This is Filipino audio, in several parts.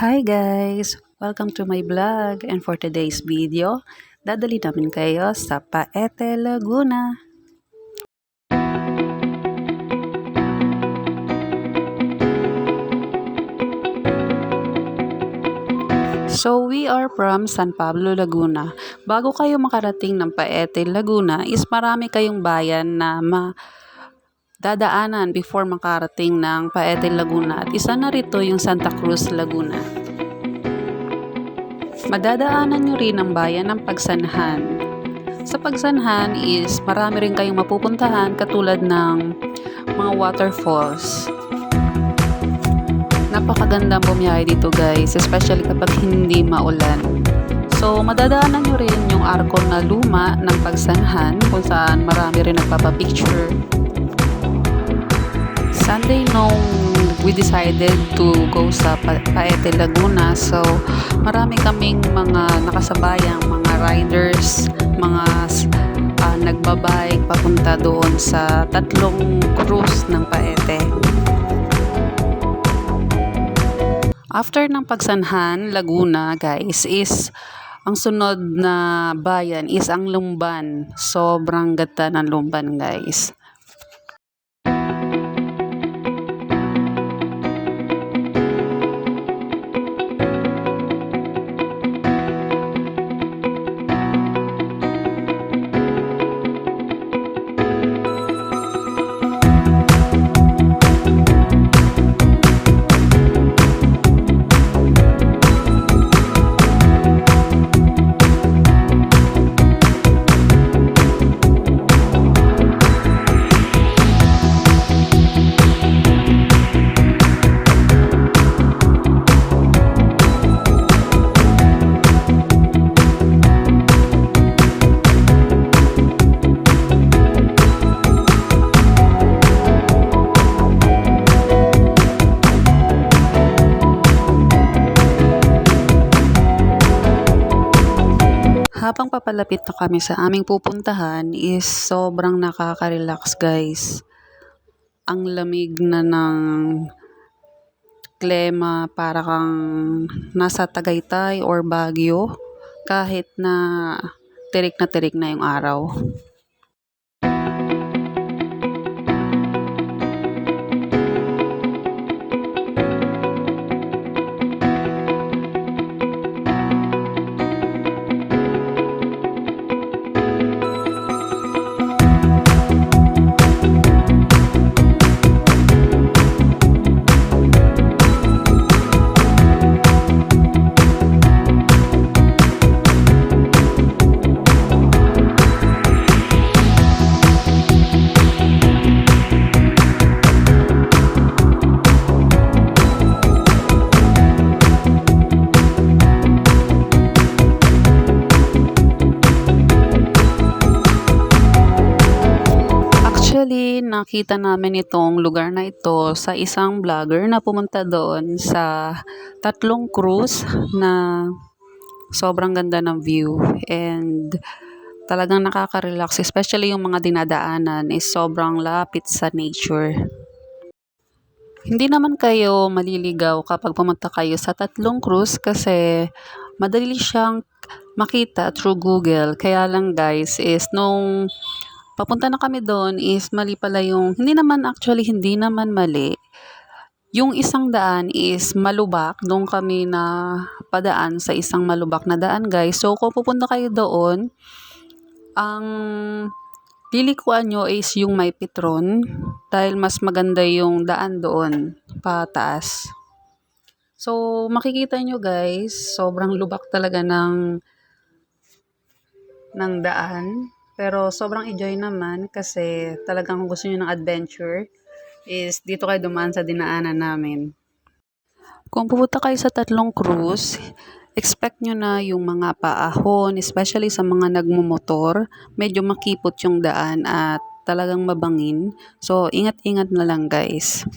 Hi guys! Welcome to my vlog and for today's video, dadali namin kayo sa Paete, Laguna. So we are from San Pablo, Laguna. Bago kayo makarating ng Paete, Laguna is marami kayong bayan na ma dadaanan before makarating ng Paete, Laguna. At isa na rito yung Santa Cruz, Laguna. Madadaanan nyo rin ang bayan ng Pagsanhan. Sa Pagsanhan is marami rin kayong mapupuntahan katulad ng mga waterfalls. Napakaganda bumiyahe dito guys, especially kapag hindi maulan. So, madadaanan nyo rin yung arko na luma ng Pagsanhan kung saan marami rin nagpapapicture. Sunday nung we decided to go sa Pa- Paete, Laguna. So, marami kaming mga nakasabayang mga riders, mga uh, nagbabike papunta doon sa tatlong cruise ng Paete. After ng Pagsanhan, Laguna, guys, is ang sunod na bayan is ang Lumban. Sobrang ganda ng Lumban, guys. Habang papalapit na kami sa aming pupuntahan is sobrang nakaka-relax guys. Ang lamig na ng klima para kang nasa Tagaytay or Baguio kahit na tirik na tirik na yung araw. Nakita namin itong lugar na ito sa isang vlogger na pumunta doon sa tatlong cruise na sobrang ganda ng view and talagang nakaka-relax especially yung mga dinadaanan is sobrang lapit sa nature. Hindi naman kayo maliligaw kapag pumunta kayo sa tatlong cruise kasi madali siyang makita through Google. Kaya lang guys is nung papunta na kami doon is mali pala yung, hindi naman actually, hindi naman mali. Yung isang daan is malubak. Doon kami na padaan sa isang malubak na daan guys. So kung pupunta kayo doon, ang lilikuan nyo is yung may pitron dahil mas maganda yung daan doon pataas. So makikita nyo guys, sobrang lubak talaga ng ng daan. Pero sobrang enjoy naman kasi talagang gusto niyo ng adventure is dito kayo dumaan sa dinaanan namin. Kung pupunta kayo sa tatlong cruise, expect nyo na yung mga paahon, especially sa mga nagmumotor, medyo makipot yung daan at talagang mabangin. So, ingat-ingat na lang guys.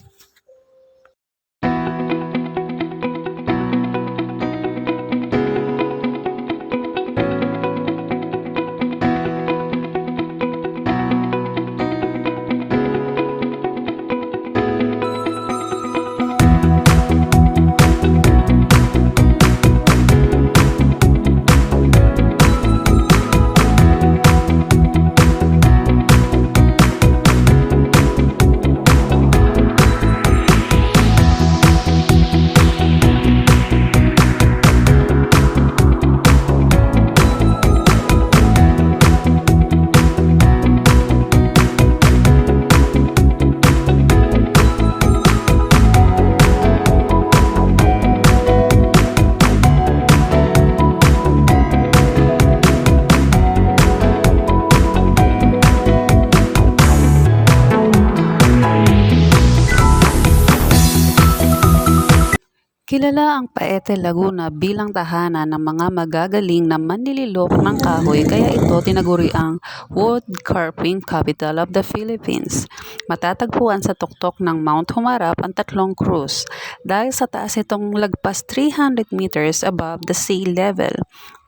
Kilala ang Paete Laguna bilang tahanan ng mga magagaling na manlililok ng kahoy kaya ito tinaguri ang wood carving capital of the Philippines. Matatagpuan sa tuktok ng Mount Humarap ang tatlong cruise dahil sa taas itong lagpas 300 meters above the sea level.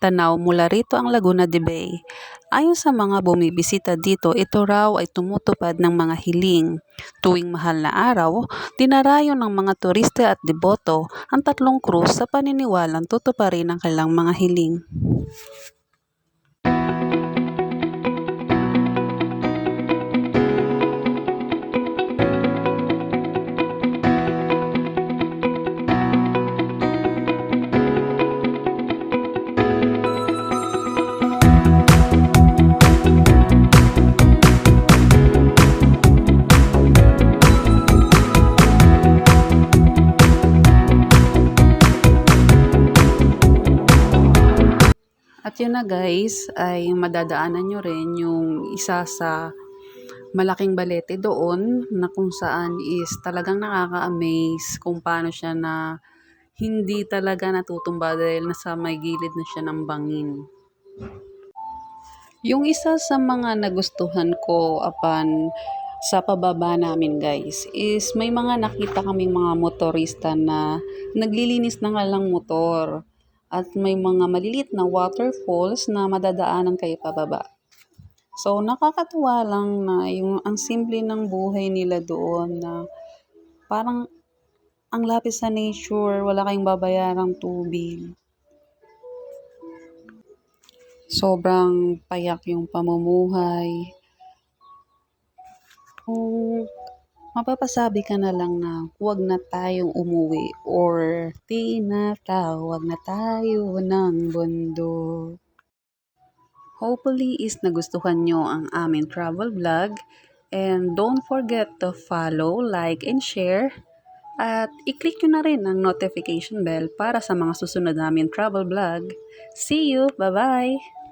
Tanaw mula rito ang Laguna de Bay. Ayon sa mga bumibisita dito, ito raw ay tumutupad ng mga hiling. Tuwing mahal na araw, dinarayo ng mga turista at deboto ang tatlong krus sa paniniwalang tutuparin ang kanilang mga hiling. At yun na guys, ay madadaanan nyo rin yung isa sa malaking balete doon na kung saan is talagang nakaka-amaze kung paano siya na hindi talaga natutumba dahil nasa may gilid na siya ng bangin. Yung isa sa mga nagustuhan ko apan sa pababa namin guys is may mga nakita kaming mga motorista na naglilinis ng alang motor at may mga malilit na waterfalls na madadaanan kayo pababa. So nakakatuwa lang na yung ang simple ng buhay nila doon na parang ang lapit sa nature, wala kayong babayarang tubig. Sobrang payak yung pamumuhay. Kung mapapasabi ka na lang na huwag na tayong umuwi or tinatawag na tayo ng bundok. Hopefully is nagustuhan nyo ang aming travel vlog and don't forget to follow, like, and share at i-click nyo na rin ang notification bell para sa mga susunod namin travel vlog. See you! Bye-bye!